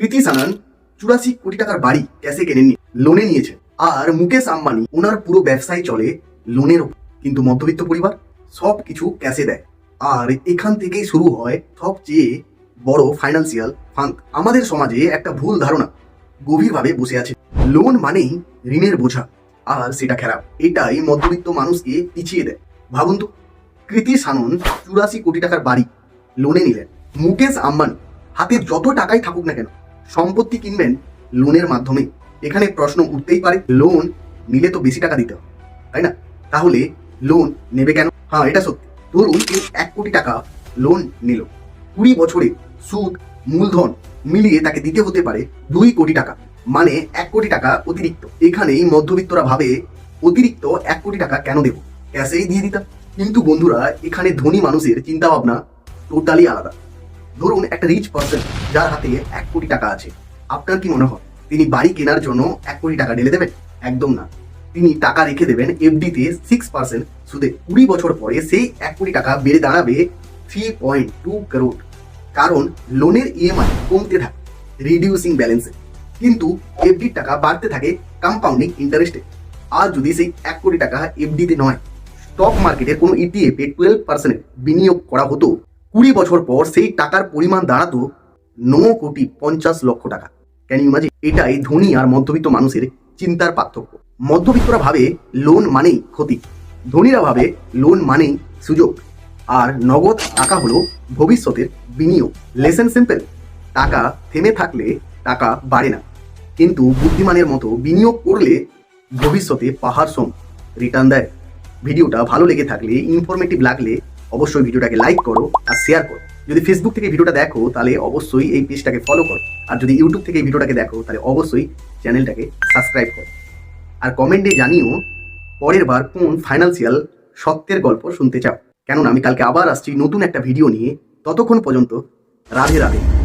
কৃতি সানান চুরাশি কোটি টাকার বাড়ি ক্যাশে কেনেননি, লোনে নিয়েছে। আর মুকেশ আম্বানি, ওনার পুরো ব্যবসায় চলে লোনের কিন্তু মধ্যবিত্ত পরিবার সব কিছু ক্যাশে দেয়। আর এখান থেকেই শুরু হয় সবচেয়ে বড় ফাইন্যান্সিয়াল ফাঙ্ক আমাদের সমাজে একটা ভুল ধারণা গভীরভাবে বসে আছে। লোন মানেই ঋণের বোঝা, আর সেটা খারাপ এটাই মধ্যবিত্ত মানুষকে পিছিয়ে দেয়। ভাবুন তো, কৃতি সানন চুরাশি কোটি টাকার বাড়ি, লোনে নিলেন। মুকেশ আম্বানি, হাতে যত টাকাই থাকুক না কেন সম্পত্তি কিনবেন লোনের মাধ্যমে। এখানে প্রশ্ন উঠতেই পারে, লোন নিলে তো বেশি টাকা দিতে হবে, তাই না? তাহলে লোন নেবে কেন? হ্যাঁ এটা সত্যি। ধরুন কেউ এক কোটি টাকা লোন নিল। কুড়ি বছরে সুদ, মূলধন মিলিয়ে তাকে দিতে হতে পারে দুই কোটি টাকা মানে এক কোটি টাকা অতিরিক্ত। এখানেই মধ্যবিত্তরা ভাবে, অতিরিক্ত এক কোটি টাকা কেন দেব? ক্যাশেই দিয়ে দিতাম। কিন্তু বন্ধুরা, এখানে ধনী মানুষের চিন্তা ভাবনা টোটালি আলাদা। ধরুন একটা রিচ পার্সন যার হাতে এক কোটি টাকা আছে। আপনার কি মনে হয়, তিনি বাড়ি কেনার জন্য এক কোটি টাকা ঢেলে দেবেন? একদম না। তিনি টাকা রেখে দেবেন এফডিতে সিক্স পার্সেন্ট সুদে কুড়ি বছর পরে সেই এক কোটি টাকা বেড়ে দাঁড়াবে থ্রি পয়েন্ট টু করোড় কারণ লোনের ইএমআই কমতে থাকে রিডিউসিং ব্যালেন্সে কিন্তু এফডির টাকা বাড়তে থাকে কম্পাউন্ডিং ইন্টারেস্টে আর যদি সেই এক কোটি টাকা এফডিতে নয় স্টক মার্কেটের কোনো E ইটিএফ টুয়েলভ পার্সেন্ট বিনিয়োগ করা হতো কুড়ি বছর পর সেই টাকার পরিমাণ দাঁড়াতো ন কোটি পঞ্চাশ লক্ষ টাকা। ক্যান ইমাজিন এটাই ধনী আর মধ্যবিত্ত মানুষের চিন্তার পার্থক্য। মধ্যবিত্তরা ভাবে লোন মানেই ক্ষতি। ধনীরা ভাবে লোন মানেই সুযোগ। আর নগদ টাকা হলো ভবিষ্যতের বিনিয়োগ। লেসেন সিম্পল টাকা থেমে থাকলে টাকা বাড়ে না। কিন্তু বুদ্ধিমানের মতো বিনিয়োগ করলে ভবিষ্যতে পাহাড় সম। রিটার্ন দেয়। ভিডিওটা ভালো লেগে থাকলে ইনফরমেটিভ লাগলে অবশ্যই ভিডিওটাকে লাইক করো আর শেয়ার করো। যদি ফেসবুক থেকে ভিডিওটা দেখো, তাহলে অবশ্যই এই পেজটাকে ফলো করো। আর যদি ইউটিউব থেকে ভিডিওটাকে দেখো, তাহলে অবশ্যই চ্যানেলটাকে সাবস্ক্রাইব করো। আর কমেন্টে জানিও, পরের বার কোন ফাইন্যান্সিয়াল সত্যের গল্প শুনতে চাও। কেননা আমি কালকে আবার আসছি নতুন একটা ভিডিও নিয়ে, ততক্ষণ পর্যন্ত রাধে রাধে।